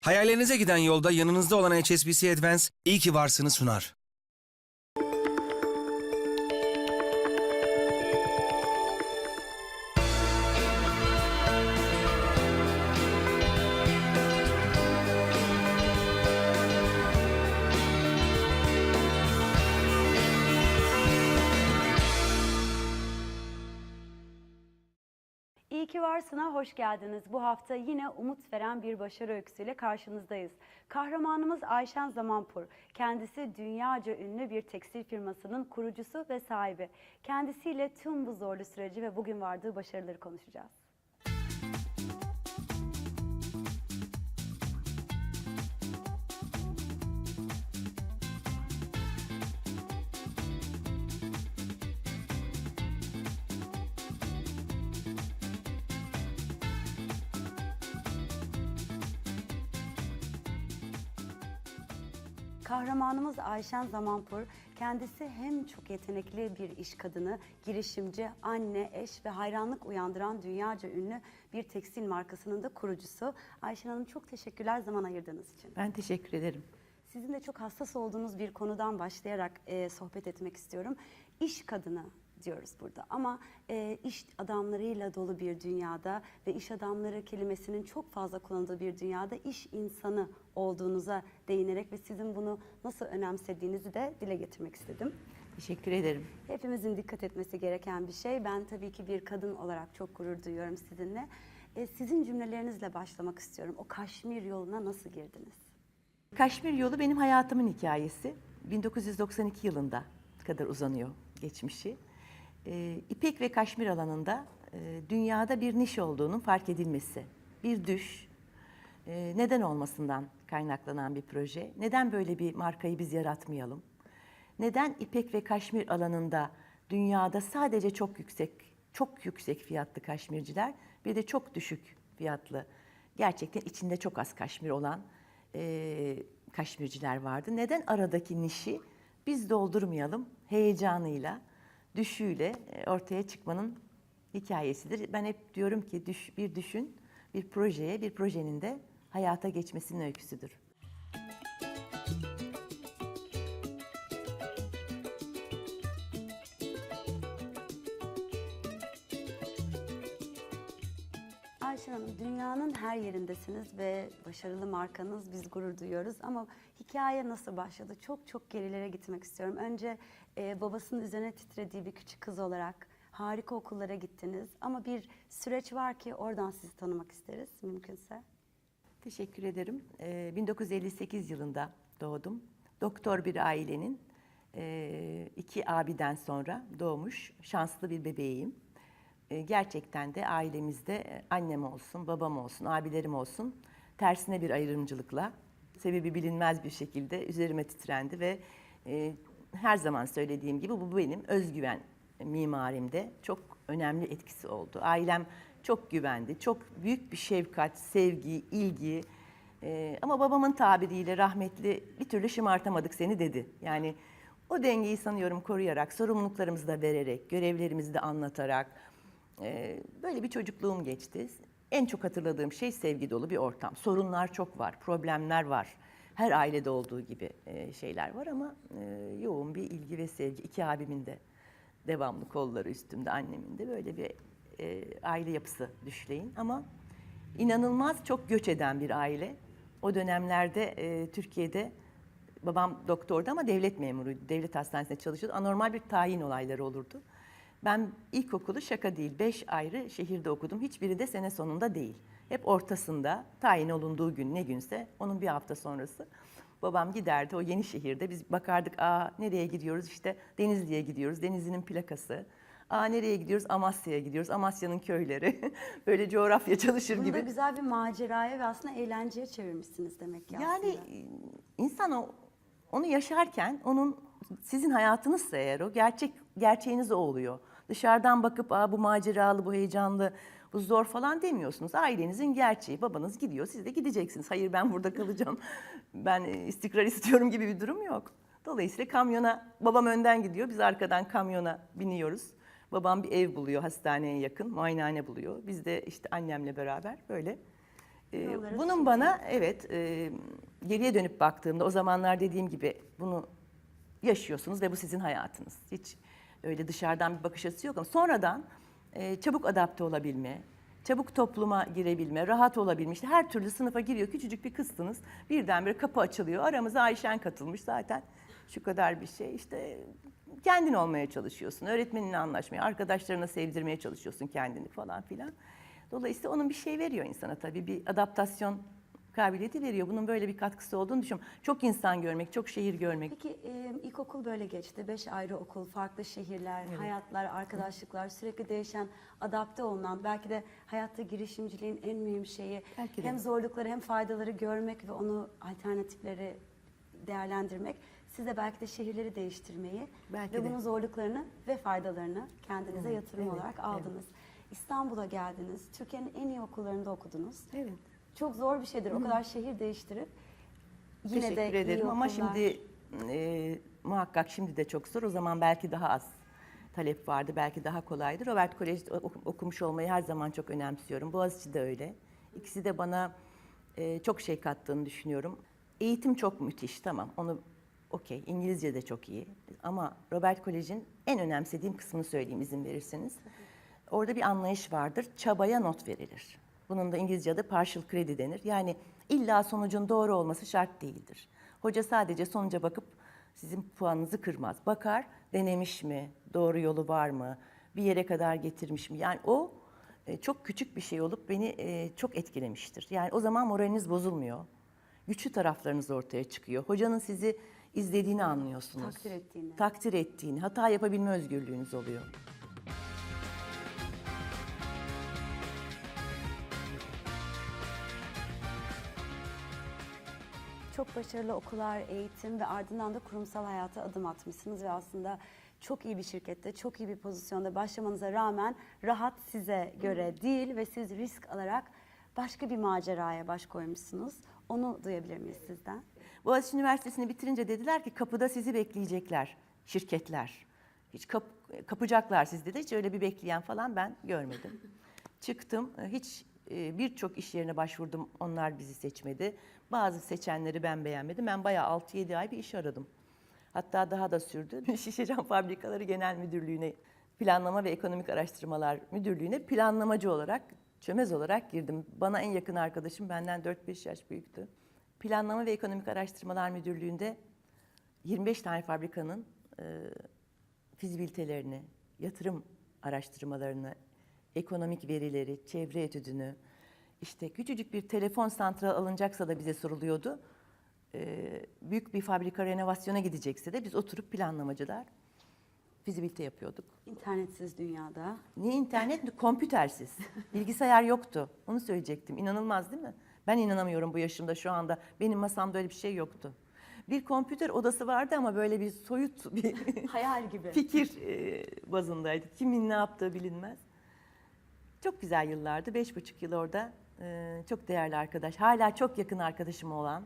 Hayallerinize giden yolda yanınızda olan HSBC Advance iyi ki varsını sunar. Varsına hoş geldiniz. Bu hafta yine umut veren bir başarı öyküsüyle karşınızdayız. Kahramanımız Ayşen Zamanpur. Kendisi dünyaca ünlü bir tekstil firmasının kurucusu ve sahibi. Kendisiyle tüm bu zorlu süreci ve bugün vardığı başarıları konuşacağız. Kahramanımız Ayşen Zamanpur. Kendisi hem çok yetenekli bir iş kadını, girişimci, anne, eş ve hayranlık uyandıran dünyaca ünlü bir tekstil markasının da kurucusu. Ayşen Hanım çok teşekkürler zaman ayırdığınız için. Ben teşekkür ederim. Sizin de çok hassas olduğunuz bir konudan başlayarak e, sohbet etmek istiyorum. İş kadını diyoruz burada ama e, iş adamlarıyla dolu bir dünyada ve iş adamları kelimesinin çok fazla kullanıldığı bir dünyada iş insanı olduğunuza değinerek ve sizin bunu nasıl önemsediğinizi de dile getirmek istedim. Teşekkür ederim. Hepimizin dikkat etmesi gereken bir şey. Ben tabii ki bir kadın olarak çok gurur duyuyorum sizinle. E, sizin cümlelerinizle başlamak istiyorum. O Kaşmir yoluna nasıl girdiniz? Kaşmir yolu benim hayatımın hikayesi. 1992 yılında kadar uzanıyor geçmişi. Ee, İpek ve Kaşmir alanında e, dünyada bir niş olduğunun fark edilmesi. Bir düş, e, neden olmasından kaynaklanan bir proje. Neden böyle bir markayı biz yaratmayalım? Neden İpek ve Kaşmir alanında dünyada sadece çok yüksek, çok yüksek fiyatlı kaşmirciler bir de çok düşük fiyatlı, gerçekten içinde çok az kaşmir olan e, kaşmirciler vardı. Neden aradaki nişi biz doldurmayalım heyecanıyla, düşüyle ortaya çıkmanın hikayesidir. Ben hep diyorum ki düş, bir düşün, bir projeye, bir projenin de hayata geçmesinin öyküsüdür. Ayşen Hanım, dünyanın her yerindesiniz ve başarılı markanız, biz gurur duyuyoruz. Ama hikaye nasıl başladı? Çok çok gerilere gitmek istiyorum. Önce e, babasının üzerine titrediği bir küçük kız olarak harika okullara gittiniz. Ama bir süreç var ki oradan sizi tanımak isteriz mümkünse. Teşekkür ederim. Ee, 1958 yılında doğdum. Doktor bir ailenin e, iki abiden sonra doğmuş şanslı bir bebeğim. E, gerçekten de ailemizde e, annem olsun, babam olsun, abilerim olsun tersine bir ayrımcılıkla sebebi bilinmez bir şekilde üzerime titrendi ve e, her zaman söylediğim gibi bu benim özgüven mimarimde çok önemli etkisi oldu. Ailem çok güvendi, çok büyük bir şefkat, sevgi, ilgi. Ee, ama babamın tabiriyle rahmetli bir türlü şımartamadık seni dedi. Yani o dengeyi sanıyorum koruyarak, sorumluluklarımızı da vererek, görevlerimizi de anlatarak e, böyle bir çocukluğum geçti. En çok hatırladığım şey sevgi dolu bir ortam. Sorunlar çok var, problemler var. Her ailede olduğu gibi e, şeyler var ama e, yoğun bir ilgi ve sevgi. İki abimin de devamlı kolları üstümde, annemin de böyle bir e, aile yapısı düşleyin. Ama inanılmaz çok göç eden bir aile. O dönemlerde e, Türkiye'de babam doktordu ama devlet memuruydu. Devlet hastanesinde çalışıyordu. Anormal bir tayin olayları olurdu. Ben ilkokulu şaka değil, beş ayrı şehirde okudum. Hiçbiri de sene sonunda değil. Hep ortasında, tayin olunduğu gün ne günse, onun bir hafta sonrası. Babam giderdi o yeni şehirde. Biz bakardık, aa nereye gidiyoruz? İşte Denizli'ye gidiyoruz, Denizli'nin plakası. Aa nereye gidiyoruz? Amasya'ya gidiyoruz, Amasya'nın köyleri. Böyle coğrafya çalışır Bunu da gibi. güzel bir maceraya ve aslında eğlenceye çevirmişsiniz demek ki Yani aslında. e, insan o, onu yaşarken onun sizin hayatınızsa eğer o gerçek gerçeğiniz o oluyor. Dışarıdan bakıp Aa, bu maceralı, bu heyecanlı, bu zor falan demiyorsunuz. Ailenizin gerçeği. Babanız gidiyor, siz de gideceksiniz. Hayır ben burada kalacağım. ben e, istikrar istiyorum gibi bir durum yok. Dolayısıyla kamyona, babam önden gidiyor, biz arkadan kamyona biniyoruz. Babam bir ev buluyor hastaneye yakın, muayenehane buluyor. Biz de işte annemle beraber böyle Ee, bunun çıkıyor. bana evet e, geriye dönüp baktığımda o zamanlar dediğim gibi bunu yaşıyorsunuz ve bu sizin hayatınız. Hiç öyle dışarıdan bir bakış açısı yok ama sonradan e, çabuk adapte olabilme, çabuk topluma girebilme, rahat olabilme. İşte her türlü sınıfa giriyor. Küçücük bir kızsınız. Birdenbire kapı açılıyor. Aramıza Ayşen katılmış zaten. Şu kadar bir şey. İşte kendin olmaya çalışıyorsun. Öğretmeninle anlaşmaya, arkadaşlarına sevdirmeye çalışıyorsun kendini falan filan. Dolayısıyla onun bir şey veriyor insana tabii. Bir adaptasyon kabiliyeti veriyor. Bunun böyle bir katkısı olduğunu düşünüyorum. Çok insan görmek, çok şehir görmek. Peki e, ilkokul böyle geçti. Beş ayrı okul, farklı şehirler, hayatlar, arkadaşlıklar, sürekli değişen, adapte olunan, belki de hayatta girişimciliğin en mühim şeyi Belki de. hem zorlukları hem faydaları görmek ve onu alternatifleri değerlendirmek. Siz de belki de şehirleri değiştirmeyi Belki ve de. bunun zorluklarını ve faydalarını kendinize Evet, yatırım evet, olarak aldınız. İstanbul'a geldiniz. Türkiye'nin en iyi okullarında okudunuz. Evet. Çok zor bir şeydir. O kadar şehir değiştirip yine Teşekkür de iyi ederim ama okullar- şimdi e, muhakkak şimdi de çok zor. O zaman belki daha az talep vardı. Belki daha kolaydı. Robert Kolej'de oku- okumuş olmayı her zaman çok önemsiyorum. Boğaziçi de öyle. İkisi de bana e, çok şey kattığını düşünüyorum. Eğitim çok müthiş tamam onu okey. İngilizce de çok iyi. Ama Robert Kolej'in en önemsediğim kısmını söyleyeyim izin verirseniz. Orada bir anlayış vardır. Çabaya not verilir. Bunun da İngilizce'de partial credit denir. Yani illa sonucun doğru olması şart değildir. Hoca sadece sonuca bakıp sizin puanınızı kırmaz. Bakar denemiş mi, doğru yolu var mı, bir yere kadar getirmiş mi? Yani o e, çok küçük bir şey olup beni e, çok etkilemiştir. Yani o zaman moraliniz bozulmuyor. Güçlü taraflarınız ortaya çıkıyor. Hocanın sizi izlediğini anlıyorsunuz. Takdir ettiğini. Takdir ettiğini, hata yapabilme özgürlüğünüz oluyor. Çok başarılı okullar, eğitim ve ardından da kurumsal hayata adım atmışsınız ve aslında çok iyi bir şirkette, çok iyi bir pozisyonda başlamanıza rağmen rahat size göre değil ve siz risk alarak başka bir maceraya baş koymuşsunuz. Onu duyabilir miyiz sizden? Boğaziçi Üniversitesi'ni bitirince dediler ki kapıda sizi bekleyecekler şirketler. Hiç kap- kapacaklar sizi dedi. Hiç öyle bir bekleyen falan ben görmedim. Çıktım. Hiç e, birçok iş yerine başvurdum. Onlar bizi seçmedi. Bazı seçenleri ben beğenmedim. Ben bayağı 6-7 ay bir iş aradım. Hatta daha da sürdü. Şişecam Fabrikaları Genel Müdürlüğü'ne Planlama ve Ekonomik Araştırmalar Müdürlüğü'ne planlamacı olarak, çömez olarak girdim. Bana en yakın arkadaşım benden 4-5 yaş büyüktü. Planlama ve Ekonomik Araştırmalar Müdürlüğü'nde 25 tane fabrikanın e, fizibilitelerini, yatırım araştırmalarını, ekonomik verileri, çevre etüdünü, işte küçücük bir telefon santral alınacaksa da bize soruluyordu. Ee, büyük bir fabrika renovasyona gidecekse de biz oturup planlamacılar fizibilite yapıyorduk. İnternetsiz dünyada. Niye internet mi? Kompütersiz. Bilgisayar yoktu. Onu söyleyecektim. İnanılmaz değil mi? Ben inanamıyorum bu yaşımda şu anda. Benim masamda öyle bir şey yoktu. Bir kompüter odası vardı ama böyle bir soyut bir Hayal gibi. fikir e, bazındaydı. Kimin ne yaptığı bilinmez. Çok güzel yıllardı. Beş buçuk yıl orada e, çok değerli arkadaş, hala çok yakın arkadaşım olan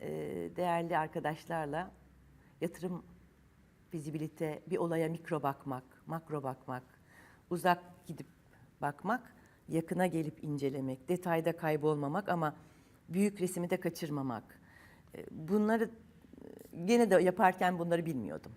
e, değerli arkadaşlarla yatırım, fizibilite, bir olaya mikro bakmak, makro bakmak, uzak gidip bakmak, yakına gelip incelemek, detayda kaybolmamak ama büyük resmi de kaçırmamak. E, Bunları e, gene de yaparken bunları bilmiyordum.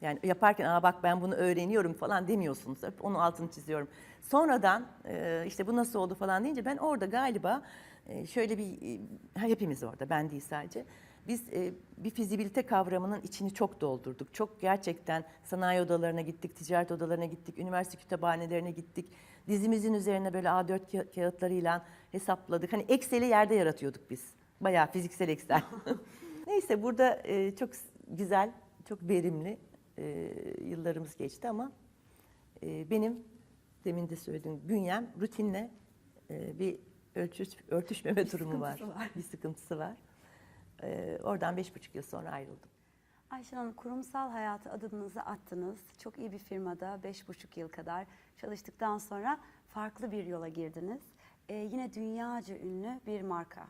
Yani yaparken Aa bak ben bunu öğreniyorum falan demiyorsunuz. Hep onun altını çiziyorum. Sonradan e, işte bu nasıl oldu falan deyince ben orada galiba e, şöyle bir, hepimiz orada ben değil sadece. Biz e, bir fizibilite kavramının içini çok doldurduk. Çok gerçekten sanayi odalarına gittik, ticaret odalarına gittik, üniversite kütüphanelerine gittik. Dizimizin üzerine böyle A4 ka- kağıtlarıyla hesapladık. Hani Excel'i yerde yaratıyorduk biz. Bayağı fiziksel Excel. Neyse burada e, çok güzel, çok verimli e, yıllarımız geçti ama e, benim demin de söylediğim bünyem rutinle e, bir ölçüş, örtüşmeme durumu var. var. Bir sıkıntısı var. E, oradan beş buçuk yıl sonra ayrıldım. Ayşen Hanım kurumsal hayata adımınızı attınız. Çok iyi bir firmada beş buçuk yıl kadar çalıştıktan sonra farklı bir yola girdiniz. Ee, yine dünyaca ünlü bir marka.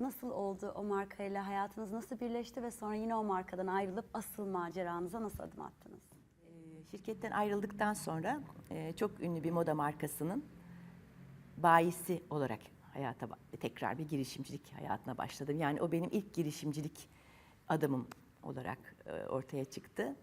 Nasıl oldu o markayla hayatınız nasıl birleşti ve sonra yine o markadan ayrılıp asıl maceranıza nasıl adım attınız? E, Şirketten ayrıldıktan sonra e, çok ünlü bir moda markasının bayisi olarak hayata tekrar bir girişimcilik hayatına başladım. Yani o benim ilk girişimcilik adımım olarak e, ortaya çıktı.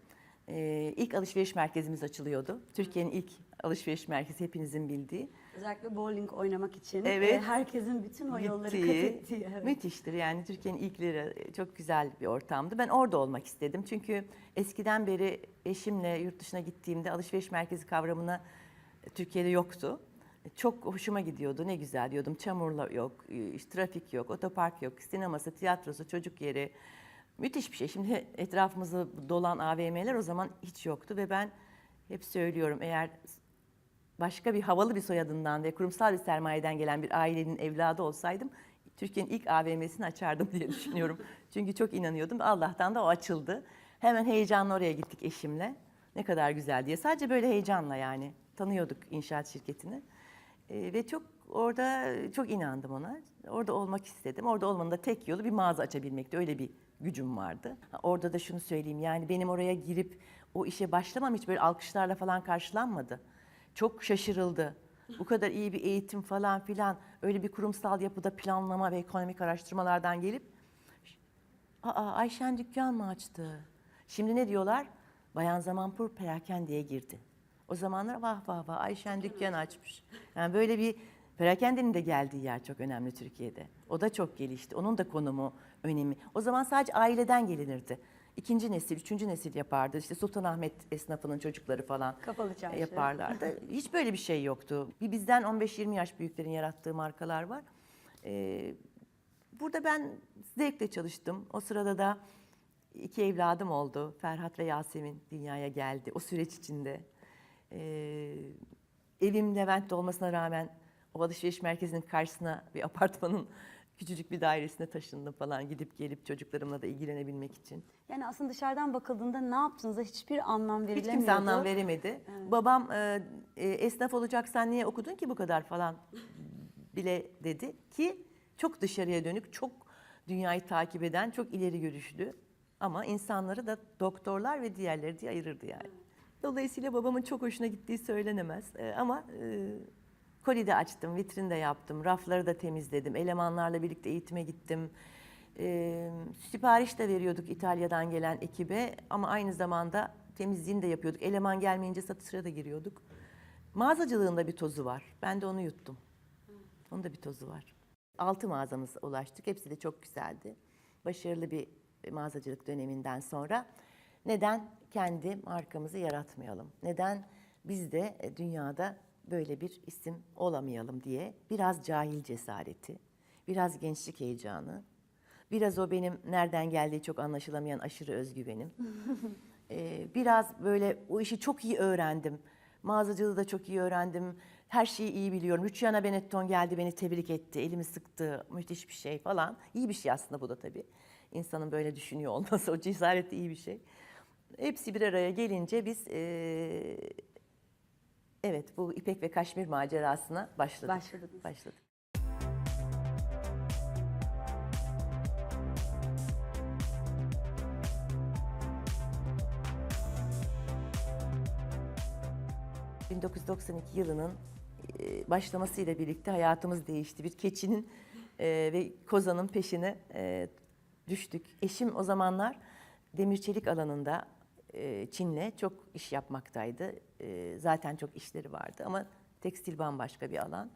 E, ilk alışveriş merkezimiz açılıyordu. Türkiye'nin ilk alışveriş merkezi hepinizin bildiği. Özellikle bowling oynamak için Evet. e, herkesin bütün o yolları kat ettiği. evet. Müthiştir yani Türkiye'nin ilkleri çok güzel bir ortamdı. Ben orada olmak istedim çünkü eskiden beri eşimle yurt dışına gittiğimde alışveriş merkezi kavramına Türkiye'de yoktu. Çok hoşuma gidiyordu ne güzel diyordum çamurla yok, işte trafik yok, otopark yok, sineması, tiyatrosu, çocuk yeri. Müthiş bir şey. Şimdi etrafımızda dolan AVM'ler o zaman hiç yoktu ve ben hep söylüyorum eğer başka bir havalı bir soyadından ve kurumsal bir sermayeden gelen bir ailenin evladı olsaydım Türkiye'nin ilk AVM'sini açardım diye düşünüyorum. Çünkü çok inanıyordum. Allah'tan da o açıldı. Hemen heyecanla oraya gittik eşimle. Ne kadar güzel diye. Sadece böyle heyecanla yani. Tanıyorduk inşaat şirketini. Ee, ve çok orada çok inandım ona. Orada olmak istedim. Orada olmanın da tek yolu bir mağaza açabilmekti. Öyle bir gücüm vardı. Orada da şunu söyleyeyim yani benim oraya girip o işe başlamam hiç böyle alkışlarla falan karşılanmadı. Çok şaşırıldı. Bu kadar iyi bir eğitim falan filan öyle bir kurumsal yapıda planlama ve ekonomik araştırmalardan gelip Aa Ayşen dükkan mı açtı? Şimdi ne diyorlar? Bayan Zamanpur perakendeye girdi. O zamanlar vah vah vah Ayşen dükkan açmış. Yani böyle bir perakendenin de geldiği yer çok önemli Türkiye'de. O da çok gelişti. Onun da konumu, önemi. O zaman sadece aileden gelinirdi. İkinci nesil, üçüncü nesil yapardı. İşte Sultanahmet esnafının çocukları falan Kapalı çarşı. yaparlardı. Hiç böyle bir şey yoktu. Bir bizden 15-20 yaş büyüklerin yarattığı markalar var. Ee, Burada ben zevkle çalıştım. O sırada da iki evladım oldu. Ferhat ve Yasemin dünyaya geldi o süreç içinde. Ee, evim Levent'te olmasına rağmen o alışveriş merkezinin karşısına bir apartmanın küçücük bir dairesine taşındım falan gidip gelip çocuklarımla da ilgilenebilmek için. Yani aslında dışarıdan bakıldığında ne yaptığınıza hiçbir anlam Hiç verilemiyordu. kimse anlam veremedi. Babam e, e, esnaf olacaksan niye okudun ki bu kadar falan bile dedi ki çok dışarıya dönük, çok dünyayı takip eden, çok ileri görüşlü ama insanları da doktorlar ve diğerleri diye ayırırdı yani. Dolayısıyla babamın çok hoşuna gittiği söylenemez E, ama e, koli de açtım, vitrin de yaptım, rafları da temizledim, elemanlarla birlikte eğitime gittim. E, sipariş de veriyorduk İtalya'dan gelen ekibe ama aynı zamanda temizliğini de yapıyorduk. Eleman gelmeyince satışa da giriyorduk. Mağazacılığında bir tozu var. Ben de onu yuttum. Onun da bir tozu var. Altı mağazamıza ulaştık. Hepsi de çok güzeldi. Başarılı bir mağazacılık döneminden sonra neden kendi markamızı yaratmayalım? Neden biz de e, dünyada böyle bir isim olamayalım diye biraz cahil cesareti, biraz gençlik heyecanı, biraz o benim nereden geldiği çok anlaşılamayan aşırı özgüvenim. Ee, biraz böyle o işi çok iyi öğrendim. Mağazacılığı da çok iyi öğrendim. Her şeyi iyi biliyorum. Luciana Benetton geldi beni tebrik etti. Elimi sıktı. Müthiş bir şey falan. İyi bir şey aslında bu da tabii. İnsanın böyle düşünüyor olması o cesaret iyi bir şey. Hepsi bir araya gelince biz ee, evet bu İpek ve Kaşmir macerasına başladık. Başladınız. Başladık. ...1992 yılının e, başlamasıyla birlikte hayatımız değişti. Bir keçinin e, ve kozanın peşine e, düştük. Eşim o zamanlar demir çelik alanında e, Çin'le çok iş yapmaktaydı. E, Zaten çok işleri vardı ama tekstil bambaşka bir alan.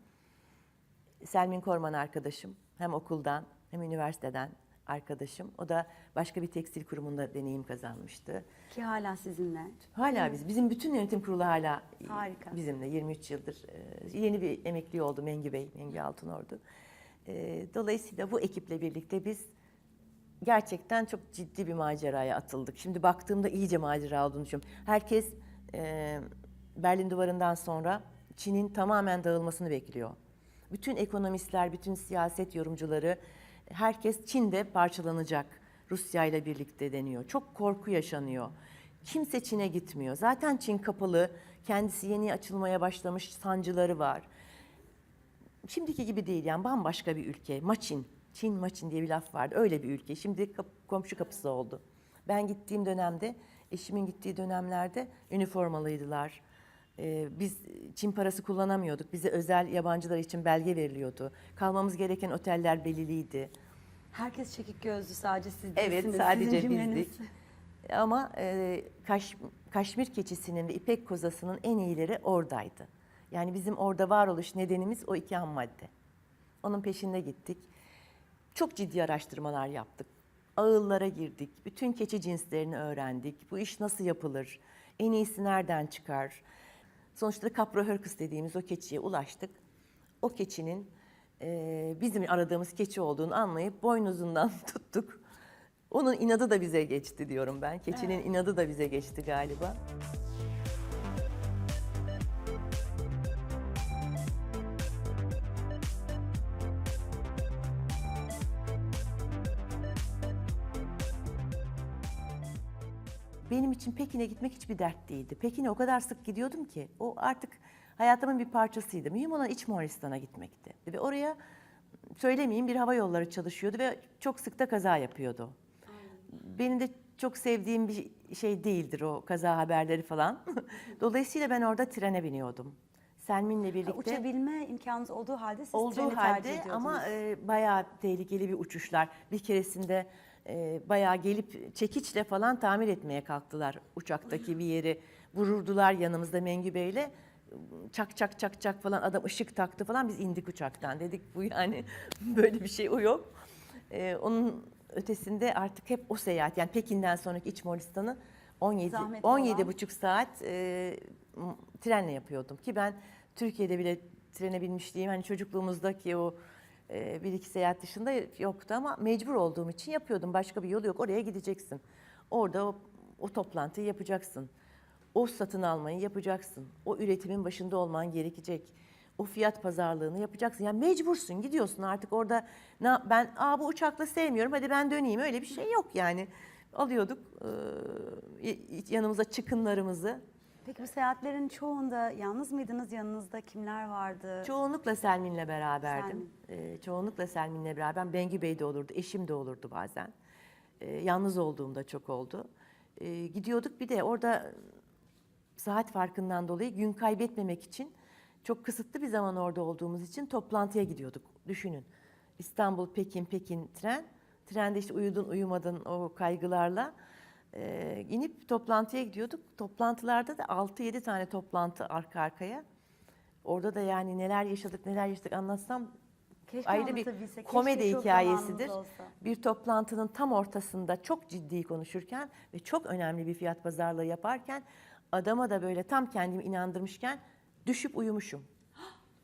Selmin Korman arkadaşım. Hem okuldan hem üniversiteden arkadaşım. O da başka bir tekstil kurumunda deneyim kazanmıştı. Ki hala sizinle. Hala biz, bizim bütün yönetim kurulu hala Harika. bizimle 23 yıldır. Ee, Yeni bir emekli oldu Mengü Bey, Mengü Altınordu. Dolayısıyla bu ekiple birlikte biz gerçekten çok ciddi bir maceraya atıldık. Şimdi baktığımda iyice macera olduğunu düşünüyorum. Herkes e, Berlin Duvarı'ndan sonra Çin'in tamamen dağılmasını bekliyor. Bütün ekonomistler, bütün siyaset yorumcuları, herkes Çin'de parçalanacak. Rusya ile birlikte deniyor. Çok korku yaşanıyor. Kimse Çin'e gitmiyor. Zaten Çin kapalı, kendisi yeni açılmaya başlamış sancıları var. Şimdiki gibi değil yani bambaşka bir ülke. Maçin, Çin Maçin diye bir laf vardı. Öyle bir ülke. Şimdi kap- komşu kapısı oldu. Ben gittiğim dönemde, eşimin gittiği dönemlerde üniformalıydılar. Ee, biz Çin parası kullanamıyorduk. Bize özel yabancılar için belge veriliyordu. Kalmamız gereken oteller belirliydi. Herkes çekik gözlü sadece siz Evet değilsiniz. sadece Sizin cümleniz. bizdik. Ama e, Kaş, Kaşmir keçisinin ve ipek kozasının en iyileri oradaydı. Yani bizim orada varoluş nedenimiz o iki ham madde. Onun peşinde gittik. Çok ciddi araştırmalar yaptık. Ağıllara girdik. Bütün keçi cinslerini öğrendik. Bu iş nasıl yapılır? En iyisi nereden çıkar? Sonuçta Capra Hercus dediğimiz o keçiye ulaştık. O keçinin e, bizim aradığımız keçi olduğunu anlayıp boynuzundan tuttuk. Onun inadı da bize geçti diyorum ben. Keçinin inadı da bize geçti galiba. Benim için Pekin'e gitmek hiçbir dert değildi. Pekin'e o kadar sık gidiyordum ki o artık hayatımın bir parçasıydı. Mühim olan İç Moğolistan'a gitmekti. Ve oraya söylemeyeyim bir hava yolları çalışıyordu ve çok sık da kaza yapıyordu. Benim de çok sevdiğim bir şey değildir o kaza haberleri falan. Dolayısıyla ben orada trene biniyordum. Selmin'le birlikte Uçabilme imkanınız olduğu halde siz olduğu treni tercih halde ediyordunuz. ama e, bayağı tehlikeli bir uçuşlar. Bir keresinde e, bayağı gelip çekiçle falan tamir etmeye kalktılar uçaktaki bir yeri. Vururdular yanımızda Mengü Bey'le. Çak çak çak çak falan adam ışık taktı falan biz indik uçaktan. Dedik bu yani böyle bir şey o yok. E, onun ötesinde artık hep o seyahat yani Pekin'den sonraki İç Moğolistan'ı 17 Zahmetli 17 olan. buçuk saat e, trenle yapıyordum ki ben Türkiye'de bile trene binmişliğim hani çocukluğumuzdaki o e, bir iki seyahat dışında yoktu ama mecbur olduğum için yapıyordum. Başka bir yolu yok. Oraya gideceksin. Orada o, o toplantıyı yapacaksın. O satın almayı yapacaksın. O üretimin başında olman gerekecek. O fiyat pazarlığını yapacaksın. Yani mecbursun gidiyorsun artık orada yap- ben Aa, bu uçakla sevmiyorum hadi ben döneyim öyle bir şey yok yani. Alıyorduk e, yanımıza çıkınlarımızı. Peki bu seyahatlerin çoğunda yalnız mıydınız? Yanınızda kimler vardı? Çoğunlukla Selmin'le beraberdim. Ee, çoğunlukla Selmin'le beraber. Bengü Bey de olurdu, eşim de olurdu bazen. Ee, yalnız olduğumda çok oldu. Ee, gidiyorduk bir de orada saat farkından dolayı gün kaybetmemek için çok kısıtlı bir zaman orada olduğumuz için toplantıya gidiyorduk. Düşünün. İstanbul, Pekin, Pekin tren. Trende işte uyudun uyumadın o kaygılarla e, inip toplantıya gidiyorduk. Toplantılarda da 6-7 tane toplantı arka arkaya. Orada da yani neler yaşadık neler yaşadık anlatsam Keşke ayrı bir komedi keşke hikayesidir. Bir toplantının tam ortasında çok ciddi konuşurken ve çok önemli bir fiyat pazarlığı yaparken adama da böyle tam kendimi inandırmışken düşüp uyumuşum.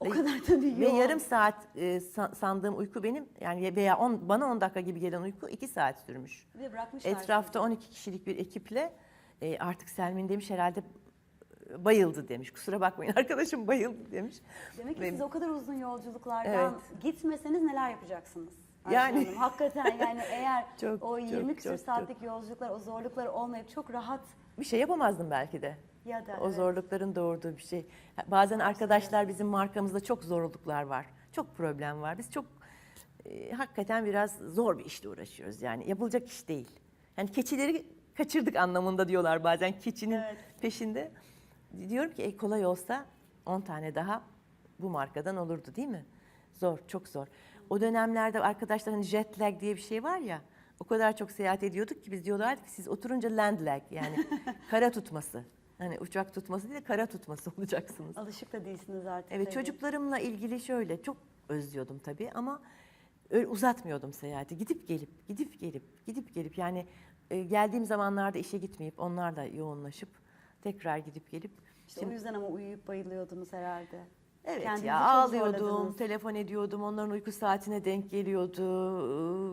O kadar tabii Ve yarım saat e, sa- sandığım uyku benim yani veya on, bana 10 dakika gibi gelen uyku 2 saat sürmüş. Ve bırakmışlar Etrafta sizi. 12 kişilik bir ekiple e, artık Selmin demiş herhalde e, bayıldı demiş. Kusura bakmayın arkadaşım bayıldı demiş. Demek ki Ve- siz o kadar uzun yolculuklardan gitmeseniz neler yapacaksınız? Ayşe Yani- Hanım? hakikaten yani eğer Çok, o çok, 20 küsur çok, saatlik yolculuklar, o zorluklar olmayıp çok rahat Bir şey yapamazdım belki de. Ya da O evet. zorlukların doğurduğu bir şey. Bazen arkadaşlar bizim markamızda çok zorluklar var. Çok problem var. Biz çok e, hakikaten biraz zor bir işle uğraşıyoruz. Yani yapılacak iş değil. Yani keçileri kaçırdık anlamında diyorlar bazen keçinin Evet. peşinde. Diyorum ki e, kolay olsa 10 tane daha bu markadan olurdu değil mi? Zor, çok zor. O dönemlerde arkadaşlar hani jet lag diye bir şey var ya. O kadar çok seyahat ediyorduk ki biz diyorlardı ki siz oturunca land lag yani kara tutması. Hani uçak tutması değil de kara tutması olacaksınız. Alışık da değilsiniz artık. Evet tabii. çocuklarımla ilgili şöyle çok özlüyordum tabii ama öyle uzatmıyordum seyahati. Gidip gelip, gidip gelip, gidip gelip yani e, geldiğim zamanlarda işe gitmeyip onlarla yoğunlaşıp tekrar gidip gelip İşte o yüzden ama uyuyup bayılıyordunuz herhalde. Evet Kendinizi ya ağlıyordum, zorladınız. telefon ediyordum, onların uyku saatine denk geliyordu.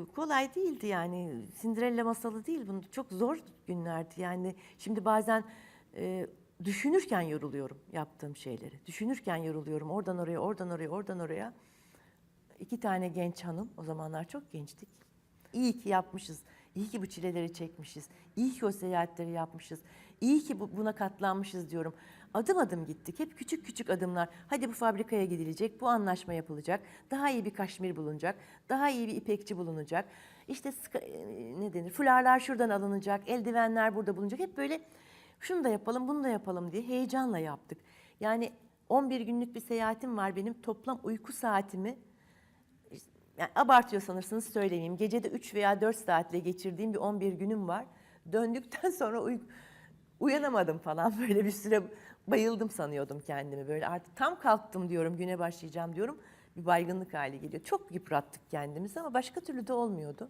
Ee, Kolay değildi yani. Cinderella masalı değil bunu. Çok zor günlerdi yani. Şimdi bazen e, düşünürken yoruluyorum yaptığım şeyleri. Düşünürken yoruluyorum. Oradan oraya, oradan oraya, oradan oraya. İki tane genç hanım, o zamanlar çok gençtik. İyi ki yapmışız. İyi ki bu çileleri çekmişiz. İyi ki o seyahatleri yapmışız. İyi ki bu- buna katlanmışız diyorum. Adım adım gittik. Hep küçük küçük adımlar. Hadi bu fabrikaya gidilecek, bu anlaşma yapılacak. Daha iyi bir kaşmir bulunacak. Daha iyi bir ipekçi bulunacak. İşte ne denir? Fularlar şuradan alınacak. Eldivenler burada bulunacak. Hep böyle şunu da yapalım, bunu da yapalım diye heyecanla yaptık. Yani 11 günlük bir seyahatim var benim. Toplam uyku saatimi yani abartıyor sanırsınız söylemeyeyim. Gecede 3 veya 4 saatle geçirdiğim bir 11 günüm var. Döndükten sonra uy- uyanamadım falan böyle bir süre bayıldım sanıyordum kendimi. Böyle artık tam kalktım diyorum güne başlayacağım diyorum. Bir baygınlık hali geliyor. Çok yıprattık kendimizi ama başka türlü de olmuyordu.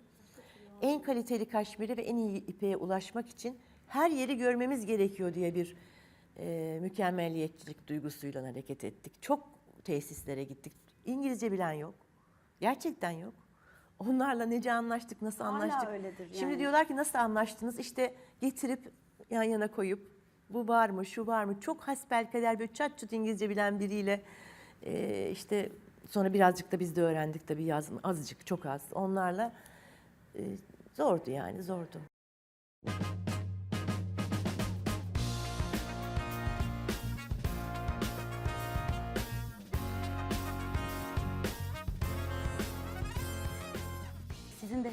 En kaliteli kaşmiri ve en iyi ipeğe ulaşmak için her yeri görmemiz gerekiyor diye bir e, mükemmelliyetçilik duygusuyla hareket ettik. Çok tesislere gittik. İngilizce bilen yok. Gerçekten yok. Onlarla nece anlaştık, nasıl Hala anlaştık? öyledir Şimdi yani. diyorlar ki nasıl anlaştınız? İşte getirip yan yana koyup bu var mı, şu var mı? Çok hasbelkader böyle çat çut İngilizce bilen biriyle e, işte sonra birazcık da biz de öğrendik tabii yazım azıcık çok az. Onlarla e, zordu yani zordu. Sizin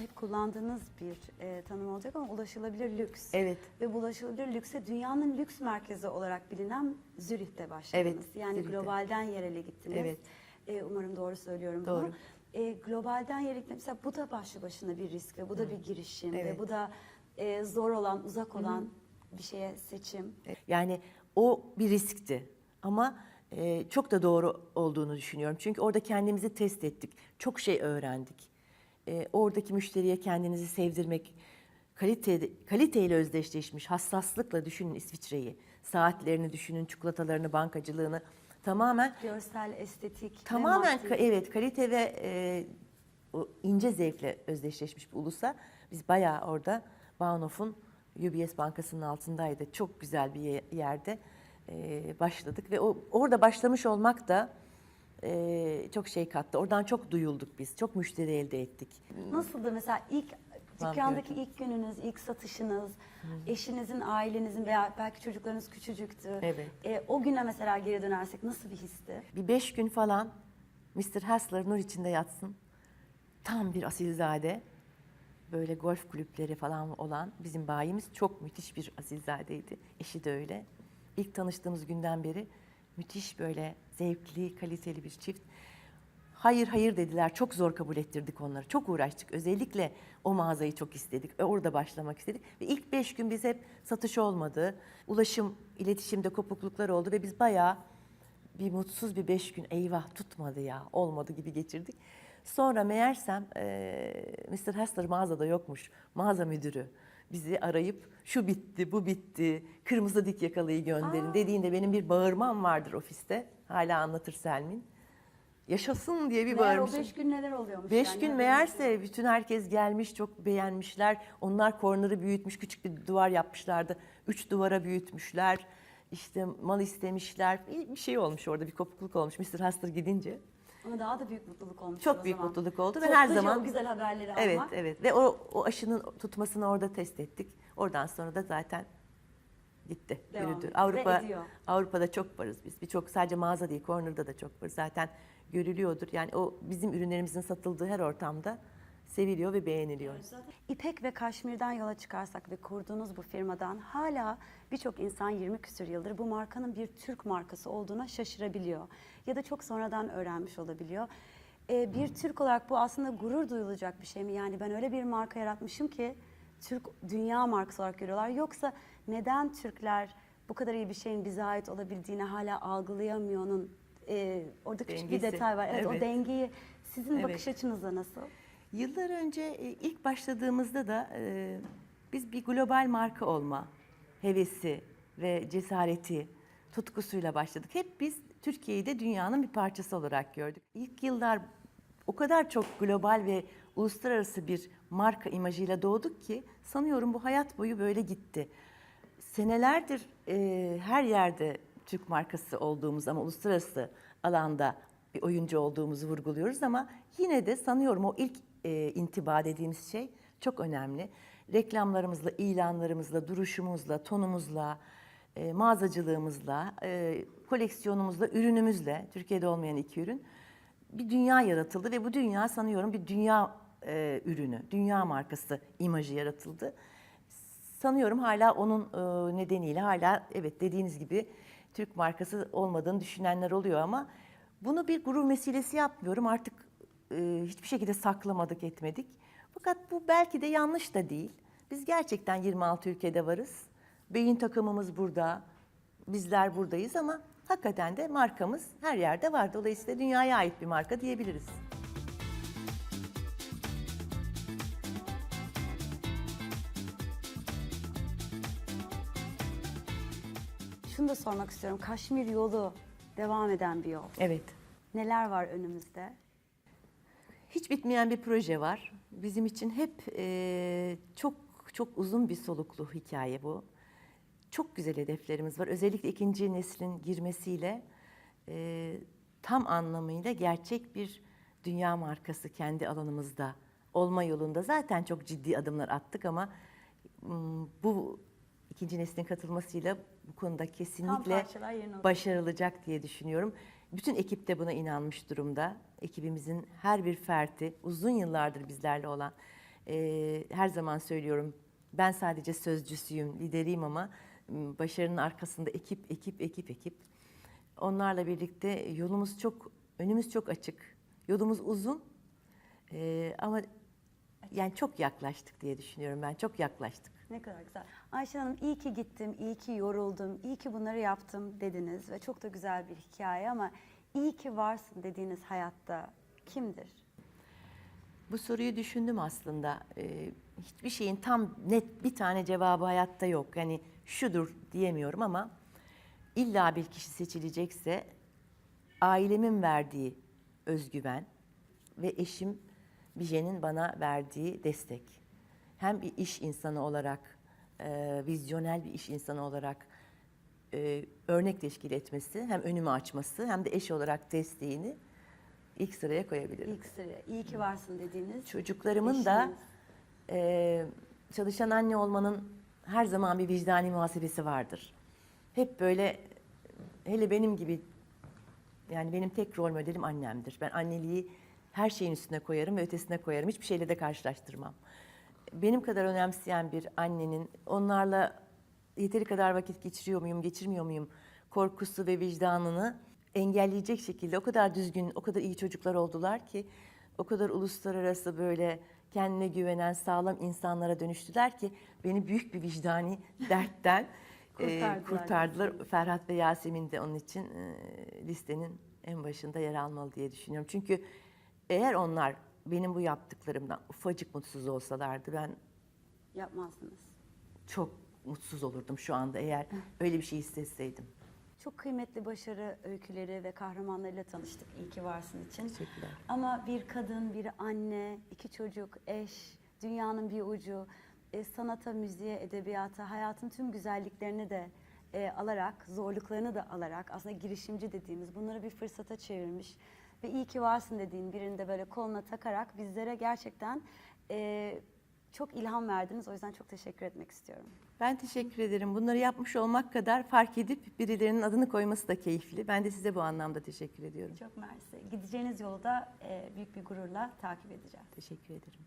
hep kullandığınız bir e, tanım olacak ama ulaşılabilir lüks. Evet. Ve bu ulaşılabilir lükse dünyanın lüks merkezi olarak bilinen Zürih'te başladınız. Evet, Yani Zürih'te. globalden yerele gittiniz. Evet. E, umarım doğru söylüyorum Doğru. bunu. E, globalden yere gitmek mesela bu da başlı başına bir risk ve bu da bir girişim ve Evet. bu da e, zor olan, uzak olan bir şeye seçim. Yani o bir riskti ama e, çok da doğru olduğunu düşünüyorum. Çünkü orada kendimizi test ettik. Çok şey öğrendik. E, oradaki müşteriye kendinizi sevdirmek, kalite, kaliteyle özdeşleşmiş, hassaslıkla düşünün İsviçre'yi. Saatlerini düşünün, çikolatalarını, bankacılığını tamamen Görsel, estetik Tamamen ka- evet kalite ve e, o ince zevkle özdeşleşmiş bir ulusa biz bayağı orada Baunhoff'un UBS Bankası'nın altındaydı. Çok güzel bir ye- yerde e, başladık ve o orada başlamış olmak da e, çok şey kattı. Oradan çok duyulduk biz. Çok müşteri elde ettik. Nasıldı mesela ilk dükkandaki ilk gününüz, ilk satışınız, eşinizin, ailenizin veya belki çocuklarınız küçücüktü. Evet. E, o güne mesela geri dönersek nasıl bir histi? Bir beş gün falan Mr. Hassler nur içinde yatsın. Tam bir asilzade. Böyle golf kulüpleri falan olan bizim bayimiz çok müthiş bir asilzadeydi. Eşi de öyle. İlk tanıştığımız günden beri müthiş böyle zevkli, kaliteli bir çift. Hayır hayır dediler. Çok zor kabul ettirdik onları. Çok uğraştık. Özellikle o mağazayı çok istedik. ve Orada başlamak istedik. Ve ilk beş gün biz hep satış olmadı. Ulaşım, iletişimde kopukluklar oldu ve biz bayağı bir mutsuz bir beş gün eyvah tutmadı ya olmadı gibi geçirdik. Sonra meğersem eee Mr. Hessler mağazada yokmuş. Mağaza müdürü bizi arayıp şu bitti bu bitti kırmızı dik yakalıyı gönderin dediğinde benim bir bağırmam vardır ofiste. Hala anlatır Selmin. Yaşasın diye bir Meğer o bağırmışım. beş gün neler oluyormuş? Beş yani? gün meğerse bütün herkes gelmiş, çok beğenmişler. Onlar korneri büyütmüş, küçük bir duvar yapmışlardı. Üç duvara büyütmüşler. İşte mal istemişler. Bir bir şey olmuş orada, bir kopukluk olmuş Mr. Hastır gidince. Ama daha da büyük mutluluk olmuş Çok o büyük zaman. mutluluk oldu ve her zaman o güzel haberleri Evet, almak. evet. Ve o, o aşının tutmasını orada test ettik. Oradan sonra da zaten gitti, Devam yürüdü. Avrupa. Avrupa'da çok varız biz. Birçok sadece mağaza değil, corner'da da çok varız. Zaten görülüyordur. Yani o bizim ürünlerimizin satıldığı her ortamda seviliyor ve beğeniliyor. İpek ve Kaşmir'den yola çıkarsak ve kurduğunuz bu firmadan hala birçok insan 20 küsür yıldır bu markanın bir Türk markası olduğuna şaşırabiliyor. Ya da çok sonradan öğrenmiş olabiliyor. Ee, bir Türk olarak bu aslında gurur duyulacak bir şey mi? Yani ben öyle bir marka yaratmışım ki Türk dünya markası olarak görüyorlar. Yoksa neden Türkler bu kadar iyi bir şeyin bize ait olabildiğini hala algılayamıyor'nun e, orada küçük bir Dengesi. detay var. Evet, o Evet. dengeyi sizin Evet. bakış açınızda nasıl? Yıllar önce e, ilk başladığımızda da e, biz bir global marka olma hevesi ve cesareti, tutkusuyla başladık. Hep biz Türkiye'yi de dünyanın bir parçası olarak gördük. İlk yıllar o kadar çok global ve uluslararası bir marka imajıyla doğduk ki sanıyorum bu hayat boyu böyle gitti. Senelerdir e, her yerde Türk markası olduğumuz ama uluslararası alanda bir oyuncu olduğumuzu vurguluyoruz ama yine de sanıyorum o ilk e, intiba dediğimiz şey çok önemli. Reklamlarımızla, ilanlarımızla, duruşumuzla, tonumuzla, e, mağazacılığımızla, e, koleksiyonumuzla, ürünümüzle, Türkiye'de olmayan iki ürün bir dünya yaratıldı ve bu dünya sanıyorum bir dünya e, ürünü, dünya markası imajı yaratıldı. Sanıyorum hala onun e, nedeniyle hala evet dediğiniz gibi Türk markası olmadığını düşünenler oluyor ama bunu bir gurur meselesi yapmıyorum. Artık e, hiçbir şekilde saklamadık, etmedik. Fakat bu belki de yanlış da değil. Biz gerçekten 26 ülkede varız. Beyin takımımız burada, bizler buradayız ama hakikaten de markamız her yerde var. Dolayısıyla dünyaya ait bir marka diyebiliriz. Şunu da sormak istiyorum. Kaşmir yolu devam eden bir yol. Evet. Neler var önümüzde? Hiç bitmeyen bir proje var. Bizim için hep e, çok çok uzun bir soluklu hikaye bu. Çok güzel hedeflerimiz var. Özellikle ikinci neslin girmesiyle e, tam anlamıyla gerçek bir dünya markası kendi alanımızda olma yolunda zaten çok ciddi adımlar attık ama bu ikinci neslin katılmasıyla bu konuda kesinlikle başarılacak diye düşünüyorum. Bütün ekip de buna inanmış durumda. Ekibimizin her bir ferdi uzun yıllardır bizlerle olan e, her zaman söylüyorum ben sadece sözcüsüyüm, lideriyim ama başarının arkasında ekip, ekip, ekip, ekip. Onlarla birlikte yolumuz çok, önümüz çok açık. Yolumuz uzun e, ama yani çok yaklaştık diye düşünüyorum ben. Çok yaklaştık. Ne kadar güzel. Ayşe Hanım iyi ki gittim, iyi ki yoruldum, iyi ki bunları yaptım dediniz ve çok da güzel bir hikaye ama iyi ki varsın dediğiniz hayatta kimdir? Bu soruyu düşündüm aslında. Ee, hiçbir şeyin tam net bir tane cevabı hayatta yok. Yani şudur diyemiyorum ama illa bir kişi seçilecekse ailemin verdiği özgüven ve eşim Bije'nin bana verdiği destek. Hem bir iş insanı olarak, e, vizyonel bir iş insanı olarak e, örnek teşkil etmesi, hem önümü açması hem de eş olarak desteğini ilk sıraya koyabilirim. İlk sıraya iyi ki varsın dediğiniz. Çocuklarımın da eşiniz. e, çalışan anne olmanın her zaman bir vicdani muhasebesi vardır. Hep böyle hele benim gibi yani benim tek rol modelim annemdir. Ben anneliği her şeyin üstüne koyarım ve ötesine koyarım. Hiçbir şeyle de karşılaştırmam. Benim kadar önemseyen bir annenin onlarla yeteri kadar vakit geçiriyor muyum, geçirmiyor muyum korkusu ve vicdanını engelleyecek şekilde o kadar düzgün, o kadar iyi çocuklar oldular ki o kadar uluslararası böyle kendine güvenen sağlam insanlara dönüştüler ki beni büyük bir vicdani dertten e, Kurtardılar kurtardılar. Ferhat ve Yasemin de onun için e, listenin en başında yer almalı diye düşünüyorum. Çünkü eğer onlar benim bu yaptıklarımdan ufacık mutsuz olsalardı ben Yapmazdınız. çok mutsuz olurdum şu anda eğer öyle bir şey hissetseydim. Çok kıymetli başarı öyküleri ve kahramanlarıyla tanıştık. İyi ki varsın için. Teşekkürler. Ama bir kadın, bir anne, iki çocuk, eş, dünyanın bir ucu, e, sanata, müziğe, edebiyata, hayatın tüm güzelliklerini de e, alarak, zorluklarını da alarak aslında girişimci dediğimiz bunları bir fırsata çevirmiş ve iyi ki varsın dediğin birinde böyle koluna takarak bizlere gerçekten e, çok ilham verdiniz. O yüzden çok teşekkür etmek istiyorum. Ben teşekkür ederim. Bunları yapmış olmak kadar fark edip birilerinin adını koyması da keyifli. Ben de size bu anlamda teşekkür ediyorum. Çok mersi. Gideceğiniz yolu da e, büyük bir gururla takip edeceğiz. Teşekkür ederim.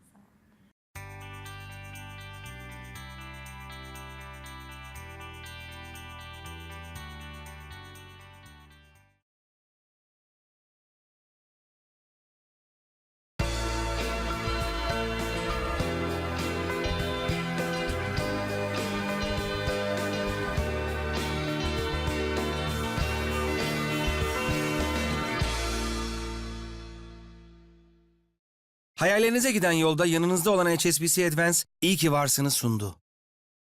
Hayallerinize giden yolda yanınızda olan HSBC Advance iyi ki varsınız sundu.